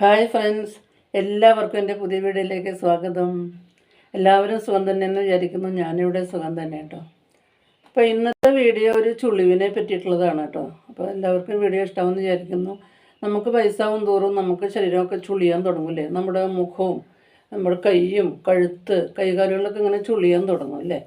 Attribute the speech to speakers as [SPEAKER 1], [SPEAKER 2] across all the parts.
[SPEAKER 1] Hi friends എല്ലാവർക്കും എന്റെ പുതിയ വീഡിയോയിലേക്ക് സ്വാഗതം. എല്ലാവരും സുഖം തന്നെയെന്ന് വിചാരിക്കുന്നു. ഞാനിവിടെ സുഖം തന്നെ കേട്ടോ. അപ്പോൾ ഇന്നത്തെ വീഡിയോ ഒരു ചുളിവിനെ പറ്റിയിട്ടുള്ളതാണ് കേട്ടോ. അപ്പോൾ എല്ലാവർക്കും വീഡിയോ ഇഷ്ടമാവെന്ന് വിചാരിക്കുന്നു. നമുക്ക് വയസ്സാവും തോറും നമുക്ക് ശരീരമൊക്കെ ചുളിയാൻ തുടങ്ങില്ലേ? നമ്മുടെ മുഖവും നമ്മുടെ കൈയും കഴുത്ത് കൈകാലുകളൊക്കെ ഇങ്ങനെ ചുളിയാൻ തുടങ്ങും അല്ലേ?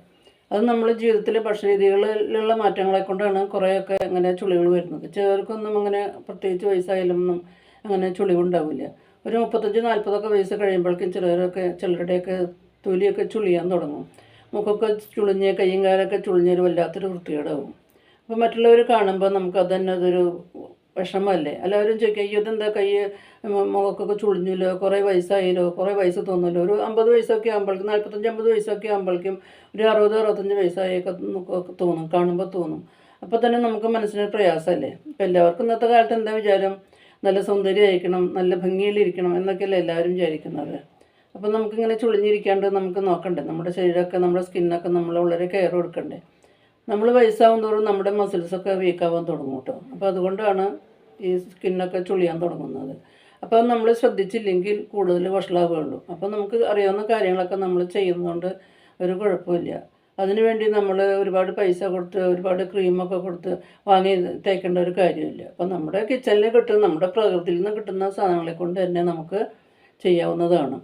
[SPEAKER 1] അത് നമ്മൾ ജീവിതത്തിലെ ഭക്ഷണരീതികളിലുള്ള മാറ്റങ്ങളെ കൊണ്ടാണ് കുറേയൊക്കെ ഇങ്ങനെ ചുളികൾ വരുന്നത്. ചിലർക്കൊന്നും അങ്ങനെ പ്രത്യേകിച്ച് വയസ്സായാലും ഒന്നും അങ്ങനെ ചുളിവുണ്ടാവില്ല. ഒരു മുപ്പത്തഞ്ച് നാൽപ്പതൊക്കെ വയസ്സ് കഴിയുമ്പോഴേക്കും ചിലരൊക്കെ ചിലരുടെയൊക്കെ തൊലിയൊക്കെ ചുളിയാൻ തുടങ്ങും. മുഖമൊക്കെ ചുളിഞ്ഞ് കയ്യും കാലൊക്കെ ചുളിഞ്ഞൊരു വല്ലാത്തൊരു വൃത്തികേടാവും. അപ്പോൾ മറ്റുള്ളവർ കാണുമ്പോൾ നമുക്ക് അത് തന്നെ അതൊരു വിഷമമല്ലേ? എല്ലാവരും ചോദിക്കും അയ്യോ ഇതെന്താ കൈ മുഖക്കൊക്കെ ചുളിഞ്ഞല്ലോ? കുറേ വയസ്സായല്ലോ? കുറേ വയസ്സ് തോന്നുമല്ലോ ഒരു അമ്പത് വയസ്സൊക്കെ ആകുമ്പോഴേക്കും നാൽപ്പത്തഞ്ച് അമ്പത് വയസ്സൊക്കെ ആകുമ്പോഴേക്കും ഒരു അറുപത് അറുപത്തഞ്ച് വയസ്സായൊക്കെ തോന്നും കാണുമ്പോൾ തോന്നും. അപ്പോൾ തന്നെ നമുക്ക് മനസ്സിനൊരു പ്രയാസമല്ലേ? അപ്പോൾ എല്ലാവർക്കും ഇന്നത്തെ കാലത്ത് എന്താ വിചാരം? നല്ല സൗന്ദര്യമായിരിക്കണം നല്ല ഭംഗിയിലിരിക്കണം എന്നൊക്കെയല്ലേ എല്ലാവരും വിചാരിക്കുന്നത്. അപ്പം നമുക്കിങ്ങനെ ചുളിഞ്ഞിരിക്കാണ്ട് നമുക്ക് നോക്കണ്ടേ? നമ്മുടെ ശരീരമൊക്കെ നമ്മുടെ സ്കിന്നൊക്കെ നമ്മൾ വളരെ കെയർ കൊടുക്കണ്ടേ? നമ്മൾ വയസ്സാവും തോറും നമ്മുടെ മസിൽസൊക്കെ വീക്കാവാൻ തുടങ്ങും കേട്ടോ. അപ്പോൾ അതുകൊണ്ടാണ് ഈ സ്കിന്നൊക്കെ ചുളിയാൻ തുടങ്ങുന്നത്. അപ്പോൾ നമ്മൾ ശ്രദ്ധിച്ചില്ലെങ്കിൽ കൂടുതൽ വഷളാവുകയുള്ളൂ. അപ്പോൾ നമുക്ക് അറിയാവുന്ന കാര്യങ്ങളൊക്കെ നമ്മൾ ചെയ്യുന്നതുകൊണ്ട് ഒരു കുഴപ്പമില്ല. അതിനുവേണ്ടി നമ്മൾ ഒരുപാട് പൈസ കൊടുത്ത് ഒരുപാട് ക്രീമൊക്കെ കൊടുത്ത് വാങ്ങി തേക്കേണ്ട ഒരു കാര്യമില്ല. അപ്പം നമ്മുടെ കിച്ചണിൽ കിട്ടുന്ന നമ്മുടെ പ്രകൃതിയിൽ നിന്ന് കിട്ടുന്ന സാധനങ്ങളെ കൊണ്ട് തന്നെ നമുക്ക് ചെയ്യാവുന്നതാണ്.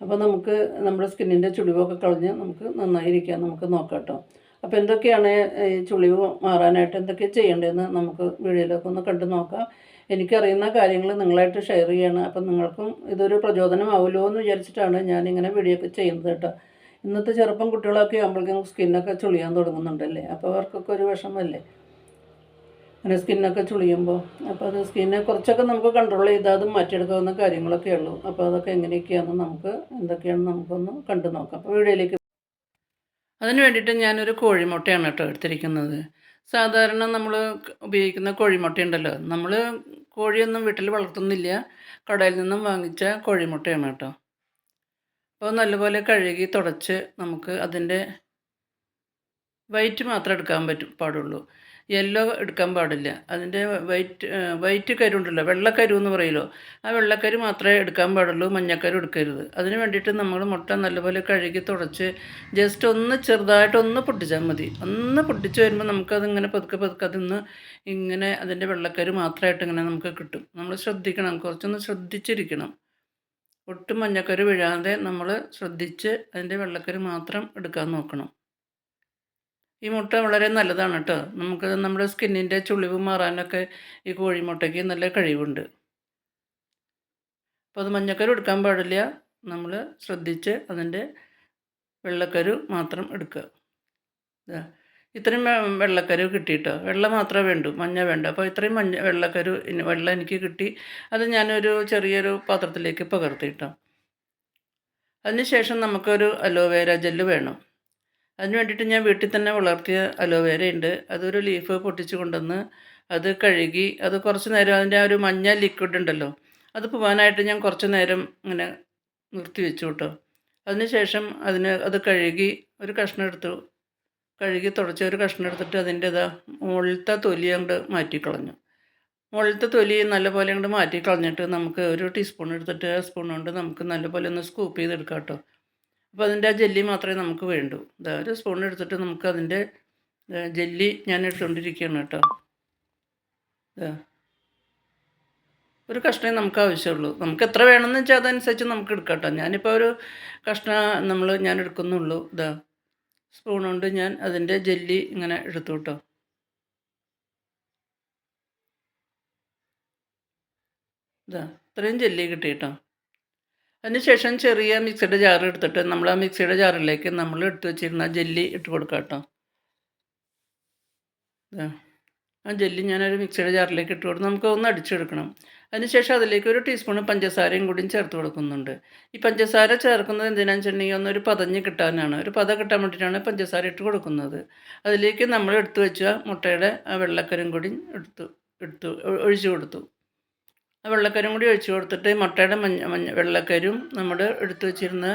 [SPEAKER 1] അപ്പോൾ നമുക്ക് നമ്മുടെ സ്കിന്നിന്റെ ചുളിവൊക്കെ കളഞ്ഞ് നമുക്ക് നന്നായിരിക്കാൻ നമുക്ക് നോക്കാം അപ്പോൾ എന്തൊക്കെയാണ് ഈ ചുളിവ് മാറാനായിട്ട് എന്തൊക്കെ ചെയ്യേണ്ടതെന്ന് നമുക്ക് വീഡിയോയിലൊക്കെ ഒന്ന് കണ്ടു നോക്കാം. എനിക്കറിയുന്ന കാര്യങ്ങൾ നിങ്ങളായിട്ട് ഷെയർ ചെയ്യണം. അപ്പം നിങ്ങൾക്കും ഇതൊരു പ്രചോദനമാവുമല്ലോ എന്ന് വിചാരിച്ചിട്ടാണ് ഞാനിങ്ങനെ വീഡിയോ ഒക്കെ ചെയ്യുന്നത് കേട്ടോ. ഇന്നത്തെ ചെറുപ്പം കുട്ടികളൊക്കെ ആകുമ്പോഴേക്കും സ്കിന്നൊക്കെ ചുളിയാൻ തുടങ്ങുന്നുണ്ടല്ലേ? അപ്പോൾ അവർക്കൊക്കെ ഒരു വിഷമല്ലേ? അങ്ങനെ സ്കിന്നൊക്കെ ചുളിയുമ്പോൾ അപ്പോൾ അത് സ്കിന്നെ കുറച്ചൊക്കെ നമുക്ക് കൺട്രോൾ ചെയ്താൽ അത് മാറ്റിയെടുക്കാവുന്ന കാര്യങ്ങളൊക്കെ ഉള്ളൂ. അപ്പോൾ അതൊക്കെ എങ്ങനെയൊക്കെയാണെന്ന് നമുക്ക് എന്തൊക്കെയാണെന്ന് നമുക്കൊന്ന് കണ്ടു നോക്കാം. അപ്പോൾ വീഡിയോയിലേക്ക് അതിന് വേണ്ടിയിട്ട് ഞാനൊരു കോഴിമുട്ടയാണ് കേട്ടോ എടുത്തിരിക്കുന്നത്. സാധാരണ നമ്മൾ ഉപയോഗിക്കുന്ന കോഴിമുട്ടയുണ്ടല്ലോ. നമ്മൾ കോഴിയൊന്നും വീട്ടിൽ വളർത്തുന്നില്ല. കടയിൽ നിന്നും വാങ്ങിച്ച കോഴിമുട്ടയാണ് കേട്ടോ. അപ്പോൾ നല്ലപോലെ കഴുകി തുടച്ച് നമുക്ക് അതിന്റെ വൈറ്റ് മാത്രം എടുക്കാൻ പറ്റും പാടുള്ളൂ. യെല്ലോ എടുക്കാൻ പാടില്ല. അതിന്റെ വൈറ്റ് വൈറ്റ് കരു ഉണ്ടല്ലോ വെള്ളക്കരു എന്ന് പറയുമല്ലോ ആ വെള്ളക്കരു മാത്രമേ എടുക്കാൻ പാടുള്ളൂ മഞ്ഞക്കരു എടുക്കരുത്. അതിന് വേണ്ടിയിട്ട് നമ്മൾ മുട്ട നല്ലപോലെ കഴുകി തുടച്ച് ജസ്റ്റ് ഒന്ന് ചെറുതായിട്ട് ഒന്ന് പൊട്ടിച്ചാൽ മതി. ഒന്ന് പൊട്ടിച്ച് വരുമ്പോൾ നമുക്കതിങ്ങനെ പതുക്കെ പതുക്കെ അതിന്ന് ഇങ്ങനെ അതിന്റെ വെള്ളക്കരു മാത്രമായിട്ട് ഇങ്ങനെ നമുക്ക് കിട്ടും. നമ്മൾ ശ്രദ്ധിക്കണം കുറച്ചൊന്ന് ശ്രദ്ധിച്ചിരിക്കണം. ഒട്ടും മഞ്ഞക്കരു വീഴാതെ നമ്മൾ ശ്രദ്ധിച്ച് അതിന്റെ വെള്ളക്കരു മാത്രം എടുക്കാൻ നോക്കണം. ഈ മുട്ട വളരെ നല്ലതാണ് കേട്ടോ. നമുക്ക് നമ്മുടെ സ്കിന്നിന്റെ ചുളിവ് മാറാനൊക്കെ ഈ കോഴിമുട്ടയ്ക്ക് നല്ല കഴിവുണ്ട്. അപ്പോൾ അത് മഞ്ഞക്കരു എടുക്കാൻ പാടില്ല. നമ്മൾ ശ്രദ്ധിച്ച് അതിന്റെ വെള്ളക്കരു മാത്രം എടുക്കുക. ഇത്രയും വെള്ളക്കരു കിട്ടിയിട്ടോ? വെള്ള മാത്രമേ വേണ്ടൂ മഞ്ഞ വേണ്ട. അപ്പോൾ ഇത്രയും മഞ്ഞ വെള്ളക്കരു വെള്ളം എനിക്ക് കിട്ടി. അത് ഞാനൊരു ചെറിയൊരു പാത്രത്തിലേക്ക് പകർത്തിയിട്ടോ അതിനുശേഷം നമുക്കൊരു അലോവേര ജെല്ല് വേണം. അതിന് വേണ്ടിയിട്ട് ഞാൻ വീട്ടിൽ തന്നെ വളർത്തിയ അലോവേര ഉണ്ട് അതൊരു ലീഫ് പൊട്ടിച്ച് കൊണ്ടുവന്ന് അത് കഴുകി അത് കുറച്ച് നേരം അതിന്റെ ഒരു മഞ്ഞ ലിക്വിഡ് ഉണ്ടല്ലോ അത് പോകാനായിട്ട് ഞാൻ കുറച്ച് നേരം ഇങ്ങനെ നിർത്തി വെച്ചു കേട്ടോ. അതിനുശേഷം അതിന് അത് കഴുകി ഒരു കഷ്ണം എടുത്തു കഴുകി തുടച്ച ഒരു കഷ്ണം എടുത്തിട്ട് അതിന്റെ ഇതാ മുകളിലത്തെ തൊലി അങ്ങോട്ട് മാറ്റിക്കളഞ്ഞു. മുകളിലത്തെ തൊലി നല്ലപോലെ അങ്ങോട്ട് മാറ്റിക്കളഞ്ഞിട്ട് നമുക്ക് ഒരു ടീസ്പൂൺ എടുത്തിട്ട് സ്പൂൺ കൊണ്ട് നമുക്ക് നല്ലപോലെ ഒന്ന് സ്കൂപ്പ് ചെയ്തെടുക്കാം കേട്ടോ അപ്പോൾ അതിന്റെ ആ ജെല്ലി മാത്രമേ നമുക്ക് വേണ്ടൂ. ഇതാ ഒരു സ്പൂൺ എടുത്തിട്ട് നമുക്ക് അതിന്റെ ജെല്ലി ഞാൻ എടുത്തുകൊണ്ടിരിക്കുകയാണ് കേട്ടോ. ഇതാ. ഒരു കഷ്ണമേ നമുക്ക് ആവശ്യമുള്ളൂ. നമുക്ക് എത്ര വേണമെന്ന് വെച്ചാൽ അതനുസരിച്ച് നമുക്ക് എടുക്കാം കേട്ടോ. ഞാനിപ്പോൾ ഒരു കഷ്ണ നമ്മൾ ഞാൻ എടുക്കുന്നുള്ളൂ. ഇതാ. സ്പൂൺ കൊണ്ട് ഞാൻ അതിന്റെ ജെല്ലി ഇങ്ങനെ എടുത്തു കേട്ടോ. ഇതാ ഇത്രയും ജെല്ലി കിട്ടി കേട്ടോ. അതിനുശേഷം ചെറിയ മിക്സിയുടെ ജാർ എടുത്തിട്ട് നമ്മൾ ആ മിക്സിയുടെ ജാറിലേക്ക് നമ്മൾ എടുത്ത് വെച്ചിരുന്ന ജെല്ലി ഇട്ട് കൊടുക്കാം കേട്ടോ. ആ ജെല്ലി ഞാനൊരു മിക്സിയുടെ ജാറിലേക്ക് ഇട്ട് കൊടുത്ത് നമുക്ക് ഒന്ന് അടിച്ചെടുക്കണം. അതിനുശേഷം അതിലേക്ക് ഒരു ടീസ്പൂൺ പഞ്ചസാരയും കൂടി ചേർത്ത് കൊടുക്കുന്നുണ്ട്. ഈ പഞ്ചസാര ചേർക്കുന്നത് എന്തിനാണെന്ന് വെച്ചിട്ടുണ്ടെങ്കിൽ ഒന്നൊരു പതഞ്ഞ് കിട്ടാനാണ്. ഒരു പത കിട്ടാൻ വേണ്ടിയിട്ടാണ് പഞ്ചസാര ഇട്ട് കൊടുക്കുന്നത്. അതിലേക്ക് നമ്മൾ എടുത്തു വെച്ച മുട്ടയുടെ വെള്ളക്കരും കൂടി എടുത്തു എടുത്തു ഒഴിച്ചു കൊടുത്തു. ആ വെള്ളക്കരും കൂടി ഒഴിച്ചു കൊടുത്തിട്ട് മുട്ടയുടെ മഞ്ഞ മഞ്ഞ വെള്ളക്കരും നമ്മൾ എടുത്തു വെച്ചിരുന്ന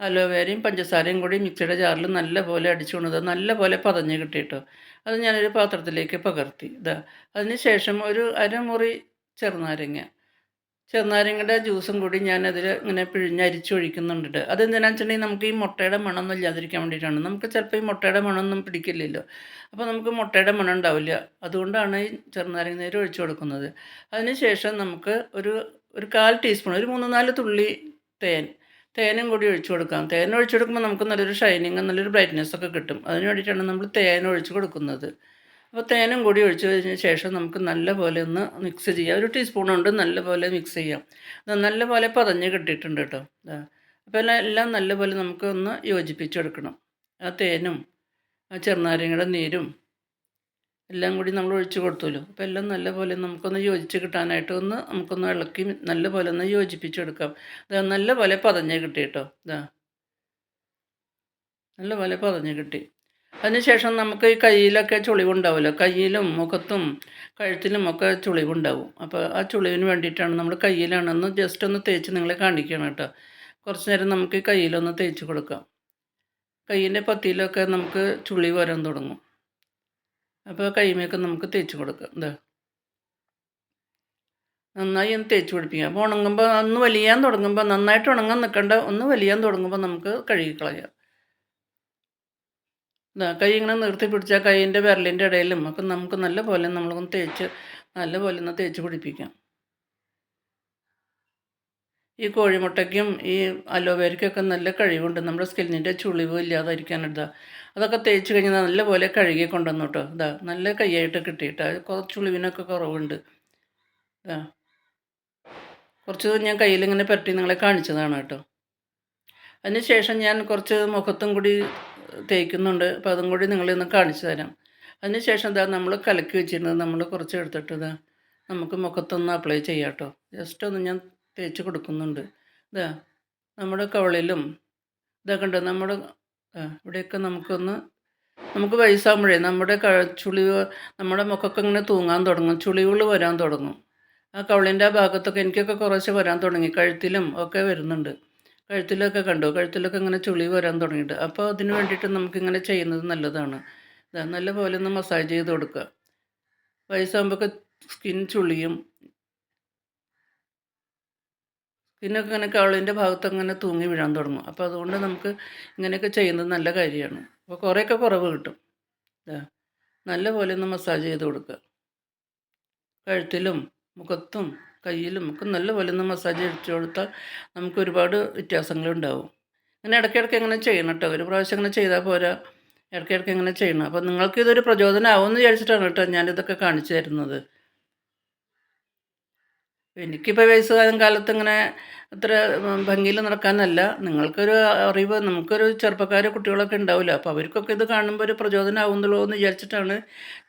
[SPEAKER 1] അലോവേരയും പഞ്ചസാരയും കൂടി മിക്സിയുടെ ജാറിൽ നല്ല പോലെ അടിച്ചു കൊണ്ടത് നല്ല പോലെ പതഞ്ഞ് കിട്ടിയിട്ടോ അത് ഞാനൊരു പാത്രത്തിലേക്ക് പകർത്തി. ഇതാ അതിന് ശേഷം ഒരു അരമുറി ചെറുനാരങ്ങ. ചെറുനാരങ്ങയുടെ ജ്യൂസും കൂടി ഞാനതിൽ ഇങ്ങനെ പിഴിഞ്ഞരിച്ചൊഴിക്കുന്നുണ്ട് അതെന്തിനാണെന്ന് വെച്ചിട്ടുണ്ടെങ്കിൽ നമുക്ക് ഈ മുട്ടയുടെ മണമൊന്നും ഇല്ലാതിരിക്കാൻ വേണ്ടിയിട്ടാണ്. നമുക്ക് ചിലപ്പോൾ ഈ മുട്ടയുടെ മണമൊന്നും പിടിക്കില്ലല്ലോ. അപ്പോൾ നമുക്ക് മുട്ടയുടെ മണം ഉണ്ടാവില്ല. അതുകൊണ്ടാണ് ഈ ചെറുനാരങ്ങ നീര് ഒഴിച്ചു കൊടുക്കുന്നത്. അതിന് ശേഷം നമുക്ക് ഒരു ഒരു കാൽ ടീസ്പൂൺ ഒരു മൂന്ന് നാല് തുള്ളി തേൻ തേനും കൂടി ഒഴിച്ചു കൊടുക്കാം. തേൻ ഒഴിച്ചു കൊടുക്കുമ്പോൾ നമുക്ക് നല്ലൊരു ഷൈനിങ് നല്ലൊരു ബ്രൈറ്റ്നെസ് ഒക്കെ കിട്ടും. അതിന് വേണ്ടിയിട്ടാണ് നമ്മൾ തേൻ ഒഴിച്ചു കൊടുക്കുന്നത്. അപ്പോൾ തേനും കൂടി ഒഴിച്ച് കഴിഞ്ഞ ശേഷം നമുക്ക് നല്ലപോലെ ഒന്ന് മിക്സ് ചെയ്യാം. ഒരു ടീസ്പൂൺ കൊണ്ട് നല്ലപോലെ മിക്സ് ചെയ്യാം. നല്ലപോലെ പതഞ്ഞ് കിട്ടിയിട്ടുണ്ട് കേട്ടോ. അപ്പോൾ എല്ലാം എല്ലാം നല്ലപോലെ നമുക്ക് ഒന്ന് യോജിപ്പിച്ചെടുക്കണം. ആ തേനും ആ ചെറുനാരങ്ങയുടെ നീരും എല്ലാം കൂടി നമ്മൾ ഒഴിച്ച് കൊടുത്തല്ലോ അപ്പോൾ എല്ലാം നല്ലപോലെ നമുക്കൊന്ന് യോജിച്ച് കിട്ടാനായിട്ട് ഒന്ന് നമുക്കൊന്ന് ഇളക്കി നല്ലപോലെ ഒന്ന് യോജിപ്പിച്ചെടുക്കാം ഇതാ നല്ലപോലെ പതഞ്ഞ് കിട്ടി കേട്ടോ. ഇതാ നല്ലപോലെ പതഞ്ഞ് കിട്ടി. അതിനുശേഷം നമുക്ക് ഈ കയ്യിലൊക്കെ ചുളിവുണ്ടാവുമല്ലോ. കയ്യിലും മുഖത്തും കഴുത്തിലും ഒക്കെ ചുളിവുണ്ടാവും. അപ്പോൾ ആ ചുളിവിന് വേണ്ടിയിട്ടാണ് നമ്മൾ കയ്യിലാണെന്ന് ജസ്റ്റ് ഒന്ന് തേച്ച് നിങ്ങളെ കാണിക്കണം കേട്ടോ. കുറച്ച് നേരം നമുക്ക് ഈ കയ്യിലൊന്ന് തേച്ച് കൊടുക്കാം. കയ്യിന്റെ പത്തിയിലൊക്കെ നമുക്ക് ചുളി വരാൻ തുടങ്ങും. അപ്പോൾ കൈമയൊക്കെ നമുക്ക് തേച്ച് കൊടുക്കാം. എന്താ നന്നായി ഒന്ന് തേച്ച് പിടിപ്പിക്കാം. അപ്പോൾ ഉണങ്ങുമ്പോൾ ഒന്ന് വലിയാൻ തുടങ്ങുമ്പോൾ നന്നായിട്ട് ഉണങ്ങാൻ നിൽക്കേണ്ട ഒന്ന് വലിയാൻ തുടങ്ങുമ്പോൾ നമുക്ക് കഴുകി കഴുകിക്കളയാം ഇതാ കൈ ഇങ്ങനെ നിർത്തി പിടിച്ചാൽ കൈയിന്റെ വിരലിന്റെ ഇടയിലും ഒക്കെ നമുക്ക് നല്ല പോലെ നമ്മളൊന്ന് തേച്ച് നല്ല പോലെ ഒന്ന് തേച്ച് പിടിപ്പിക്കാം. ഈ കോഴിമുട്ടയ്ക്കും ഈ അലോവേരയ്ക്കൊക്കെ നല്ല കഴിവുണ്ട്. നമ്മുടെ സ്കിന്നിന്റെ ചുളിവ് ഇല്ലാതിരിക്കാനിതാ അതൊക്കെ തേച്ച് കഴിഞ്ഞാൽ നല്ലപോലെ കഴുകി കൊണ്ടുവന്നു കേട്ടോ ഇതാ നല്ല കൈയായിട്ട് കിട്ടിയിട്ട്. ചുളിവിനൊക്കെ കുറവുണ്ട്. ഇതാ. കുറച്ച് ഞാൻ കയ്യിലിങ്ങനെ പരട്ടി നിങ്ങളെ കാണിച്ചതാണ് കേട്ടോ. അതിനുശേഷം ഞാൻ കുറച്ച് മുഖത്തും കൂടി തേക്കുന്നുണ്ട്. അപ്പോൾ അതും കൂടി നിങ്ങളൊന്ന് കാണിച്ചു തരാം. അതിനുശേഷം ഇതാ നമ്മൾ കലക്കി വെച്ചിരുന്നത് നമ്മൾ കുറച്ച് എടുത്തിട്ട് ഇതാ നമുക്ക് മുഖത്തൊന്ന് അപ്ലൈ ചെയ്യാം കേട്ടോ. ജസ്റ്റ് ഒന്ന് ഞാൻ തേച്ച് കൊടുക്കുന്നുണ്ട്. ഇതാ നമ്മുടെ കവളിലും ഇതൊക്കെ ഉണ്ട് നമ്മുടെ ഇവിടെയൊക്കെ നമുക്കൊന്ന് നമുക്ക് വയസ്സാകുമ്പോഴേ നമ്മുടെ ക ചുളിവ് നമ്മുടെ മുഖമൊക്കെ ഇങ്ങനെ തൂങ്ങാൻ തുടങ്ങും ചുളിവുകൾ വരാൻ തുടങ്ങും. ആ കവളിന്റെ ആ ഭാഗത്തൊക്കെ എനിക്കൊക്കെ കുറേശ്ശെ വരാൻ തുടങ്ങി കഴുത്തിലും ഒക്കെ വരുന്നുണ്ട്. കഴുത്തിലൊക്കെ കണ്ടു കഴുത്തിലൊക്കെ ഇങ്ങനെ ചുളി വരാൻ തുടങ്ങിയിട്ട്. അപ്പോൾ അതിന് വേണ്ടിയിട്ട് നമുക്കിങ്ങനെ ചെയ്യുന്നത് നല്ലതാണ്. നല്ല പോലെ ഒന്ന് മസാജ് ചെയ്ത് കൊടുക്കുക. വയസ്സാകുമ്പോൾ സ്കിൻ ചുളിയും സ്കിന്നൊക്കെ ഇങ്ങനെ കവളിന്റെ ഭാഗത്ത് അങ്ങനെ തൂങ്ങി വീഴാൻ തുടങ്ങും. അപ്പോൾ അതുകൊണ്ട് നമുക്ക് ഇങ്ങനെയൊക്കെ ചെയ്യുന്നത് നല്ല കാര്യമാണ്. അപ്പോൾ കുറേയൊക്കെ കുറവ് കിട്ടും. നല്ല പോലെ ഒന്ന് മസാജ് ചെയ്ത് കൊടുക്കുക കഴുത്തിലും മുഖത്തും കയ്യിലും ഒക്കെ നല്ല പോലെ ഒന്ന് മസാജ് അടിച്ചു കൊടുത്താൽ നമുക്ക് ഒരുപാട് വ്യത്യാസങ്ങളുണ്ടാവും അങ്ങനെ ഇടയ്ക്കിടയ്ക്ക് ഇങ്ങനെ ചെയ്യണം കേട്ടോ. ഒരു പ്രാവശ്യം ഇങ്ങനെ ചെയ്താൽ പോരാ. ഇടയ്ക്കിടയ്ക്ക് ഇങ്ങനെ ചെയ്യണം. അപ്പോൾ നിങ്ങൾക്ക് ഇതൊരു പ്രചോദനമാവുമെന്ന് വിചാരിച്ചിട്ടാണ് കേട്ടോ ഞാനിതൊക്കെ കാണിച്ചു തരുന്നത്. എനിക്കിപ്പോൾ വയസ്സുകാലം കാലത്ത് ഇങ്ങനെ അത്ര ഭംഗിയിൽ നടക്കാനല്ല. നിങ്ങൾക്കൊരു അറിവ് നമുക്കൊരു ചെറുപ്പക്കാർ കുട്ടികളൊക്കെ ഉണ്ടാവില്ല അപ്പോൾ അവർക്കൊക്കെ ഇത് കാണുമ്പോൾ ഒരു പ്രചോദനമാവുന്നുള്ളൂ എന്ന് വിചാരിച്ചിട്ടാണ്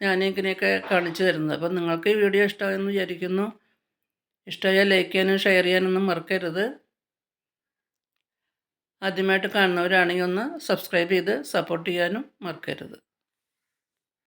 [SPEAKER 1] ഞാൻ ഇങ്ങനെയൊക്കെ കാണിച്ചു തരുന്നത്. അപ്പോൾ നിങ്ങൾക്ക് ഈ വീഡിയോ ഇഷ്ടമായെന്ന് വിചാരിക്കുന്നു. ഇഷ്ടമായാൽ ലൈക്ക് ചെയ്യാനും ഷെയർ ചെയ്യാനൊന്നും മറക്കരുത്. ആദ്യമായിട്ട് കാണുന്നവരാണെങ്കിൽ ഒന്ന് സബ്സ്ക്രൈബ് ചെയ്ത് സപ്പോർട്ട് ചെയ്യാനും മറക്കരുത്.